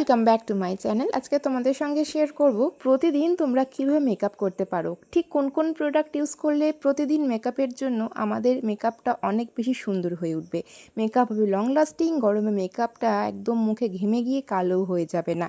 Welcome back to my channel আজকে তোমাদের সঙ্গে শেয়ার করব প্রতিদিন তোমরা কীভাবে মেকআপ করতে পারো। ঠিক কোন কোন প্রোডাক্ট ইউজ করলে প্রতিদিন মেকআপের জন্য আমাদের মেকআপটা অনেক বেশি সুন্দর হয়ে উঠবে। মেকআপ হবে লং লাস্টিং গরমে মেকআপটা একদম মুখে ঘেমে গিয়ে কালো হয়ে যাবে না।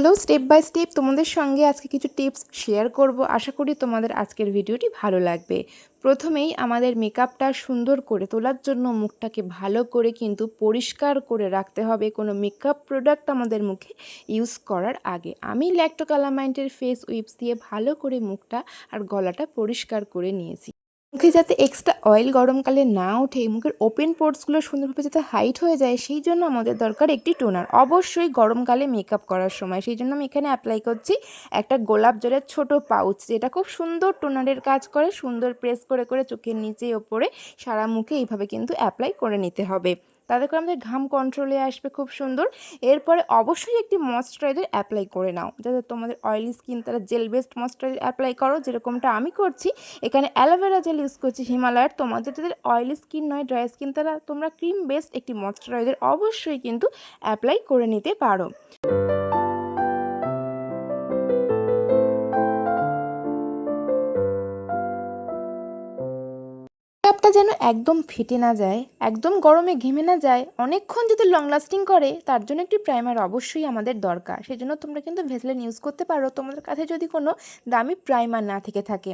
চলো স্টেপ বাই স্টেপ তোমাদের সঙ্গে আজকে কিছু টিপস শেয়ার করব। আশা করি তোমাদের আজকের ভিডিওটি ভালো লাগবে। প্রথমেই আমাদের মেকআপটা সুন্দর করে তোলার জন্য মুখটাকে ভালো করে কিন্তু পরিষ্কার করে রাখতে হবে। কোনো মেকআপ প্রোডাক্ট আমাদের মুখে ইউজ করার আগে। আমি ল্যাক্টোকালামাইন্টের ফেস উইপস দিয়ে ভালো করে মুখটা আর গলাটা পরিষ্কার করে নিয়েছি। মুখে যাতে এক্সট্রা অয়েল গরমকালে না ওঠে মুখের ওপেন পোর্টসগুলো সুন্দরভাবে যাতে হাইট হয়ে যায়, সেই জন্য আমাদের দরকার একটি টোনার অবশ্যই গরমকালে মেকআপ করার সময়, সেই জন্য আমি এখানে অ্যাপ্লাই করছি একটা গোলাপ জলের ছোট পাউচ যেটা খুব সুন্দর টোনারের কাজ করে, সুন্দর প্রেস করে করে চোখের নিচে, ওপরে, সারা মুখে এইভাবে কিন্তু অ্যাপ্লাই করে নিতে হবে। তাতে করে আমাদের ঘাম কন্ট্রোলে আসবে, খুব সুন্দর। এরপরে অবশ্যই একটি ময়শ্চারাইজার অ্যাপ্লাই করে নাও। যাতে তোমাদের অয়েলি স্কিন তারা জেল বেসড ময়শ্চারাইজার অ্যাপ্লাই করো, যেরকমটা আমি করছি। এখানে অ্যালোভেরা জেল ইউজ করছি হিমালয়ার। তোমাদের, যাদের অয়েলি স্কিন নয় ড্রাই স্কিন তারা তোমরা ক্রিম বেসড একটি ময়শ্চারাইজার অবশ্যই কিন্তু অ্যাপ্লাই করে নিতে পারো। যেন একদম ফেটে না যায়, একদম গরমে ঘেমে না যায়, অনেকক্ষণ যদি লং লাস্টিং করে, তার জন্য একটি প্রাইমার অবশ্যই আমাদের দরকার। সেই জন্য তোমরা কিন্তু ভেসলেন ইউজ করতে পারো। তোমাদের কাছে যদি কোনো দামি প্রাইমার না থেকে থাকে,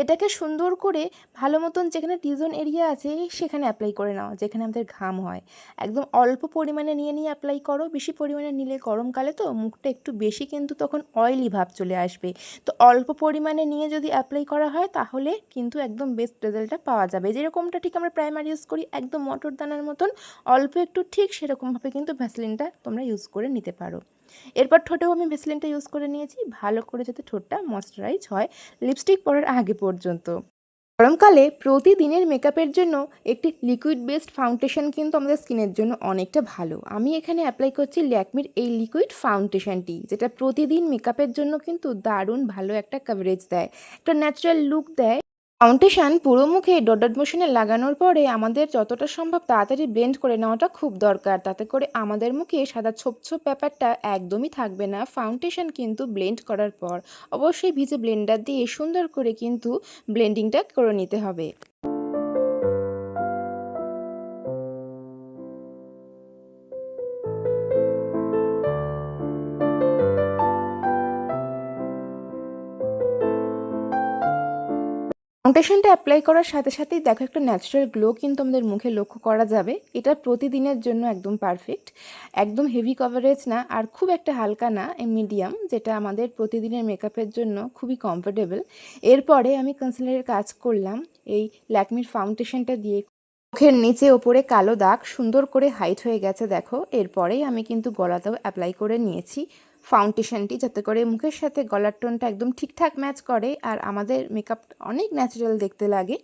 এটাকে সুন্দর করে ভালো মতন যেখানে টিজন এরিয়া আছে, সেখানে অ্যাপ্লাই করে নাও, যেখানে আমাদের ঘাম হয়। একদম অল্প পরিমাণে নিয়ে নিয়ে অ্যাপ্লাই করো। বেশি পরিমাণে নিলে গরমকালে তো মুখটা একটু বেশি কিন্তু তখন অয়েলি ভাব চলে আসবে। তো অল্প পরিমাণে নিয়ে যদি অ্যাপ্লাই করা হয়, তাহলে কিন্তু একদম বেস্ট রেজাল্টটা পাওয়া যাবে। যেরকমটা ঠিক আমরা প্রাইমার ইউজ করি, একদম মটর দানার মতন, অল্প একটু ঠিক সেরকমভাবে কিন্তু ভ্যাসলিনটা তোমরা ইউজ করে নিতে পারো। এরপর ঠোঁটেও আমি ভ্যাসলিনটা ইউজ করে নিয়েছি, ভালো করে যাতে ঠোঁটটা ময়শ্চারাইজ হয় লিপস্টিক পরার আগে পর্যন্ত। গরমকালে প্রতিদিনের মেকআপের জন্য একটি লিকুইড বেসড ফাউন্ডেশন কিন্তু আমাদের স্কিনের জন্য অনেকটা ভালো। আমি এখানে অ্যাপ্লাই করছি ল্যাকমির এই লিকুইড ফাউন্ডেশনটি যেটা প্রতিদিন মেকআপের জন্য কিন্তু দারুণ ভালো একটা কভারেজ দেয়। একটা ন্যাচারাল লুক দেয়। ফাউন্ডেশন পুরো মুখে ডট মোশনে লাগানোর পরে আমাদের যতটা সম্ভব তাড়াতাড়ি ব্লেন্ড করে নেওয়াটা খুব দরকার। তাতে করে আমাদের মুখে সাদা ছোপ ছোপ ব্যাপারটা একদমই থাকবে না। ফাউন্ডেশন কিন্তু ব্লেন্ড করার পর অবশ্যই ভিজে ব্লেন্ডার দিয়ে সুন্দর করে কিন্তু ব্লেন্ডিংটা করে নিতে হবে। ফাউন্ডেশনটা অ্যাপ্লাই করার সাথে সাথেই দেখো একটা ন্যাচারাল গ্লো কিন্তু আমাদের মুখে লক্ষ্য করা যাবে। এটা প্রতিদিনের জন্য একদম পারফেক্ট একদম হেভি কভারেজ না, আর খুব একটা হালকা না মিডিয়াম যেটা আমাদের প্রতিদিনের মেকআপের জন্য খুবই কমফোর্টেবল এরপরে আমি কনসিলারের কাজ করলাম, এই ল্যাকমির ফাউন্ডেশনটা দিয়ে। মুখের নিচে ওপরে কালো দাগ, সুন্দর করে হাইট হয়ে গেছে দেখো। এরপরেই আমি কিন্তু গলাতেও অ্যাপ্লাই করে নিয়েছি। ফাউন্ডেশনটি যাতে করে মুখের সাথে গলার টোনটা একদম ঠিকঠাক ম্যাচ করে আর আমাদের মেকআপ অনেক ন্যাচারাল দেখতে লাগে।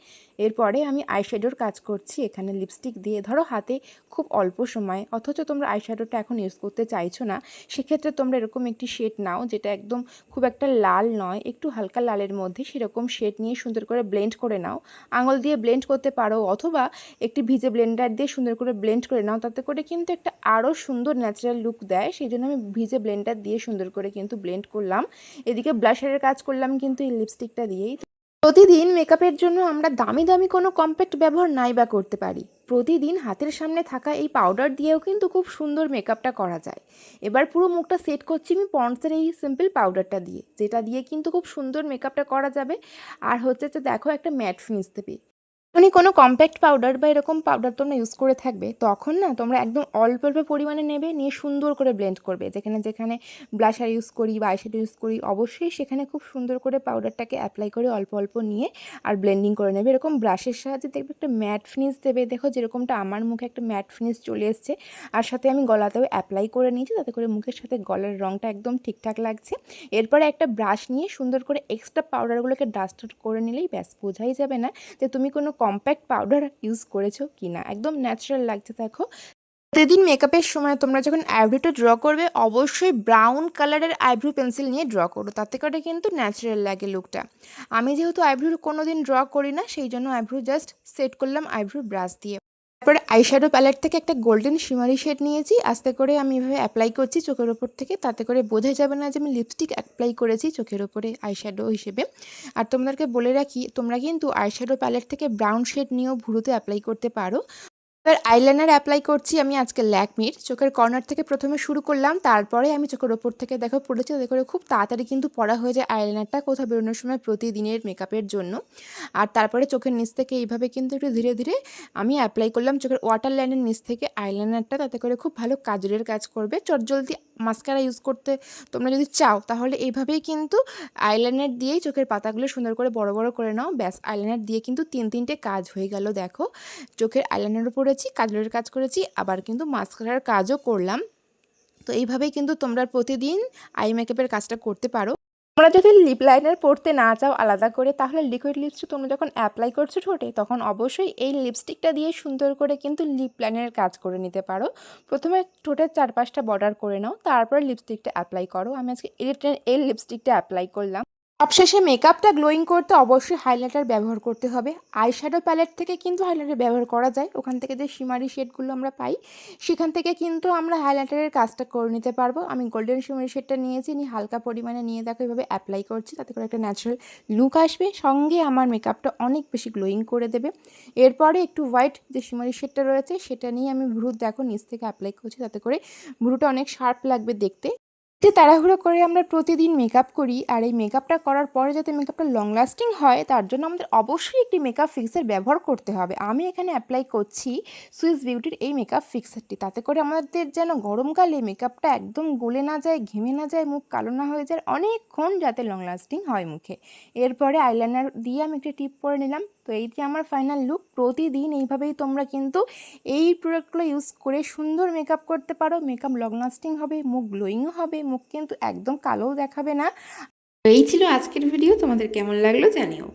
এরপরে আমি আইশ্যাডোর কাজ করছি। এখানে লিপস্টিক দিয়ে ধরো হাতে খুব অল্প সময়, অথচ তোমরা আইশ্যাডোটা এখন ইউজ করতে চাইছো না, সেক্ষেত্রে তোমরা এরকম একটি শেড নাও যেটা একদম খুব একটা লাল নয়, একটু হালকা লালের মধ্যে সেরকম শেড নিয়ে সুন্দর করে ব্লেন্ড করে নাও। আঙুল দিয়ে ব্লেন্ড করতে পারো অথবা একটি ভিজে ব্লেন্ডার দিয়ে সুন্দর করে ব্লেন্ড করে নাও, তাতে করে কিন্তু একটা আরও সুন্দর ন্যাচারাল লুক দেয়, সেই জন্য আমি ভিজে ব্লেন্ডার দিয়ে সুন্দর করে কিন্তু ব্লেন্ড করলাম। এদিকে ব্লাশারের কাজ করলাম কিন্তু এই লিপস্টিকটা দিয়েই। প্রতিদিন মেকআপের জন্য আমরা দামি দামি কোনো কম্প্যাক্ট ব্যবহার নাই বা করতে পারি। প্রতিদিন হাতের সামনে থাকা এই পাউডার দিয়েও কিন্তু খুব সুন্দর মেকআপটা করা যায়। এবার পুরো মুখটা সেট করছি আমি পন্ডসের এই সিম্পল পাউডারটা দিয়ে, যেটা দিয়ে কিন্তু খুব সুন্দর মেকআপটা করা যাবে। আর হচ্ছে যে দেখো একটা ম্যাট ফিনিশ দেবে। মানে কোনো কম্প্যাক্ট পাউডার বা এরকম পাউডার তোমরা ইউজ করে থাকবে, তখন না তোমরা একদম অল্প অল্প পরিমাণে নেবে, নিয়ে সুন্দর করে ব্লেন্ড করবে। যেখানে যেখানে ব্লাশার ইউজ করি বা আইশ্যাডো ইউজ করি, অবশ্যই সেখানে খুব সুন্দর করে পাউডারটাকে অ্যাপ্লাই করে অল্প অল্প নিয়ে আর ব্লেন্ডিং করে নেবে। এরকম ব্রাশের সাহায্যে দেখবে একটা ম্যাট ফিনিশ দেবে। দেখো যেরকমটা আমার মুখে একটা ম্যাট ফিনিশ চলে এসছে আর সাথে আমি গলাতেও অ্যাপ্লাই করে নিয়েছি, তাতে করে মুখের সাথে গলার রঙটা একদম ঠিকঠাক লাগছে। এরপরে একটা ব্রাশ নিয়ে সুন্দর করে এক্সট্রা পাউডারগুলোকে ডাস্ট করে নিলেই ব্যাস বোঝাই যাবে না যে তুমি কোনো কম্প্যাক্ট পাউডার ইউজ করেছ কি না একদম ন্যাচারাল লাগছে, দেখো। প্রতিদিন মেকআপের সময় তোমরা যখন আইব্রোটা ড্র করবে, অবশ্যই ব্রাউন কালারের আইব্রো পেন্সিল নিয়ে ড্র করো। তাতে করে কিন্তু ন্যাচারাল লাগে লুকটা আমি যেহেতু আইব্রো কোনো দিন ড্র করি না, সেই জন্য আইব্রো জাস্ট সেট করলাম আইব্রো ব্রাশ দিয়ে। তারপরে আইশ্যাডো প্যালেট থেকে একটা গোল্ডেন শিমারি শেড নিয়েছি। আস্তে করে আমি এভাবে অ্যাপ্লাই করছি চোখের ওপর থেকে। তাতে করে বোঝা যাবে না যে আমি লিপস্টিক অ্যাপ্লাই করেছি চোখের ওপরে আইশ্যাডো হিসেবে। আর তোমাদেরকে বলে রাখি, তোমরা কিন্তু আইশ্যাডো প্যালেট থেকে ব্রাউন শেড নিয়েও ভুরুতে অ্যাপ্লাই করতে পারো। এবার আইলাইনার অ্যাপ্লাই করছি আমি আজকে ল্যাকমির। চোখের কর্নার থেকে প্রথমে শুরু করলাম, তারপরে আমি চোখের ওপর থেকে দেখো পড়েছি তাতে করে খুব তাড়াতাড়ি কিন্তু পড়া হয়ে যায় আইলাইনারটা কোথাও বেরোনোর সময় প্রতিদিনের মেকআপের জন্য। আর তারপরে চোখের নিচ থেকে এইভাবে কিন্তু একটু ধীরে ধীরে আমি অ্যাপ্লাই করলাম চোখের ওয়াটার লাইনের নিচ থেকে আইলাইনারটা তাতে করে খুব ভালো কাজলের কাজ করবে। চটজলদি মাস্কারা ইউজ করতে তোমরা যদি চাও, তাহলে এইভাবেই কিন্তু আইলাইনার দিয়েই চোখের পাতাগুলো সুন্দর করে বড় বড় করে নাও। ব্যাস আইলাইনার দিয়ে কিন্তু তিন তিনটে কাজ হয়ে গেল, দেখো। চোখের আইলাইনারও পরেছি কাজলের কাজ করেছি, আবার কিন্তু মাস্কারার কাজও করলাম। তো এইভাবেই কিন্তু তোমরা প্রতিদিন আই মেকআপের কাজটা করতে পারো। তোমরা যদি লিপ লাইনার পরতে না চাও আলাদা করে, তাহলে লিকুইড লিপস্টিক তোমরা যখন অ্যাপ্লাই করছ ঠোঁটে, তখন অবশ্যই এই লিপস্টিকটা দিয়ে সুন্দর করে কিন্তু লিপ লাইনারের কাজ করে নিতে পারো। প্রথমে ঠোঁটের চারপাশটা বর্ডার করে নাও, তারপর লিপস্টিকটা অ্যাপ্লাই করো। আমি আজকে এই লিপস্টিকটা অ্যাপ্লাই করলাম। সবশেষে মেকআপটা গ্লোয়িং করতে অবশ্যই হাইলাইটার ব্যবহার করতে হবে। আইশ্যাডো প্যালেট থেকে কিন্তু হাইলাইটার ব্যবহার করা যায়। ওখান থেকে যে শিমারি শেডগুলো আমরা পাই, সেখান থেকে কিন্তু আমরা হাইলাইটারের কাজটা করে নিতে পারব। আমি গোল্ডেন শিমারি শেডটা নিয়েছি, নিয়ে হালকা পরিমাণে নিয়ে দেখো এভাবে অ্যাপ্লাই করছি, তাতে করে একটা ন্যাচারাল লুক আসবে। সঙ্গে আমার মেকআপটা অনেক বেশি গ্লোয়িং করে দেবে। এরপরে একটু হোয়াইট যে শিমারি শেডটা রয়েছে, সেটা নিয়ে আমি ভ্রুত দেখো নিচ থেকে অ্যাপ্লাই করছি, তাতে করে ভ্রুটা অনেক শার্প লাগবে দেখতে। যে তাড়াহুড়ো করে আমরা প্রতিদিন মেকআপ করি আর এই মেকআপটা করার পরে যাতে মেকআপটা লং লাস্টিং হয়, তার জন্য আমাদের অবশ্যই একটি মেকআপ ফিক্সার ব্যবহার করতে হবে। আমি এখানে অ্যাপ্লাই করছি সুইস বিউটির এই মেকআপ ফিক্সারটি তাতে করে আমাদের যেন গরমকালে মেকআপটা একদম গলে না যায়, ঘেমে না যায়, মুখ কালো না হয়ে যায়, অনেকক্ষণ যাতে লং লাস্টিং হয় মুখে। এরপরে আইলাইনার দিয়ে আমি একটি টিপ পরে নিলাম। তো এই আমার ফাইনাল লুক প্রতিদিন এইভাবেই তোমরা কিন্তু এই প্রোডাক্টগুলো ইউজ করে সুন্দর মেকআপ করতে পারো। মেকআপ লং লাস্টিং হবে, মুখ গ্লোয়িংও হবে মুখ কিন্তু একদম কালোও দেখাবে না। এই ছিল আজকের ভিডিও তোমাদের কেমন লাগল জানিও।